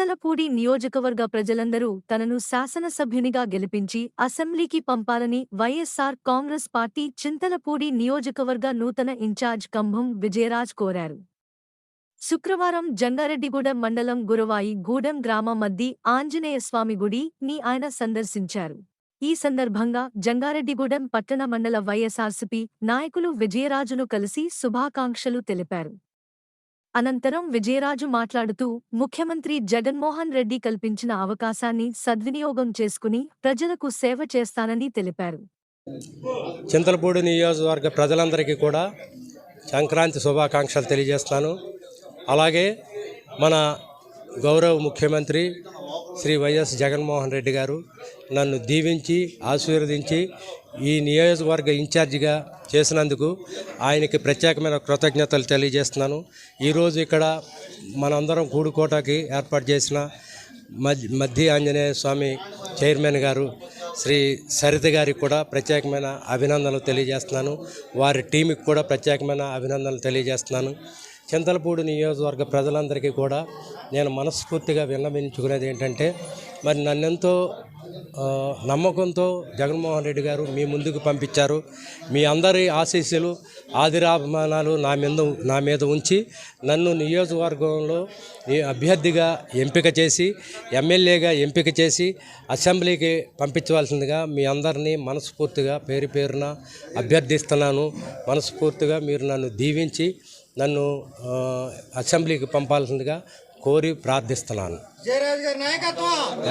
చింతలపూడి నియోజకవర్గ ప్రజలందరూ తనను శాసనసభ్యునిగా గెలిపించి అసెంబ్లీకి పంపాలని వైఎస్సార్ కాంగ్రెస్ పార్టీ చింతలపూడి నియోజకవర్గ నూతన ఇన్ఛార్జ్ కంభం విజయరాజ్ కోరారు. శుక్రవారం జంగారెడ్డిగూడెం మండలం గురవాయి గూడెం గ్రామ మద్ది ఆంజనేయస్వామి గుడి ని ఆయన సందర్శించారు. ఈ సందర్భంగా జంగారెడ్డిగూడెం పట్టణ మండల వైఎస్ఆర్సిపి నాయకులు విజయరాజును కలిసి శుభాకాంక్షలు తెలిపారు. అనంతరం విజయరాజు మాట్లాడుతూ ముఖ్యమంత్రి జగన్మోహన్ రెడ్డి కల్పించిన అవకాశాన్ని సద్వినియోగం చేసుకుని ప్రజలకు సేవ చేస్తానని తెలిపారు. చింతలపూడి నియోజకవర్గ ప్రజలందరికీ కూడా సంక్రాంతి శుభాకాంక్షలు తెలియజేస్తాను అలాగే మన గౌరవ ముఖ్యమంత్రి శ్రీ వైఎస్ జగన్మోహన్ రెడ్డి గారు నన్ను దీవించి ఆశీర్వదించి ఈ నియోజకవర్గ ఇన్ఛార్జిగా చేసినందుకు ఆయనకి ప్రత్యేకమైన కృతజ్ఞతలు తెలియజేస్తున్నాను. ఈరోజు ఇక్కడ మనందరం కూడుకోటకి ఏర్పాటు చేసిన మధ్య మధ్య ఆంజనేయ స్వామి చైర్మన్ గారు శ్రీ సరిత గారికి కూడా ప్రత్యేకమైన అభినందనలు తెలియజేస్తున్నాను. వారి టీంకి కూడా ప్రత్యేకమైన అభినందనలు తెలియజేస్తున్నాను. చింతలపూడి నియోజకవర్గ ప్రజలందరికీ కూడా నేను మనస్ఫూర్తిగా విన్నవించుకునేది ఏంటంటే మరి నన్నెంతో నమ్మకంతో జగన్మోహన్ రెడ్డి గారు మీ ముందుకు పంపించారు. మీ అందరి ఆశీస్సులు ఆదిరాభిమానాలు నా మీద నా మీద ఉంచి నన్ను నియోజకవర్గంలో అభ్యర్థిగా ఎంపిక చేసి ఎమ్మెల్యేగా ఎంపిక చేసి అసెంబ్లీకి పంపించవలసిందిగా మీ అందరినీ మనస్ఫూర్తిగా పేరు పేరున అభ్యర్థిస్తున్నాను. మనస్ఫూర్తిగా మీరు నన్ను దీవించి నన్ను అసెంబ్లీకి పంపాల్సిందిగా కోరి ప్రార్థిస్తున్నాను.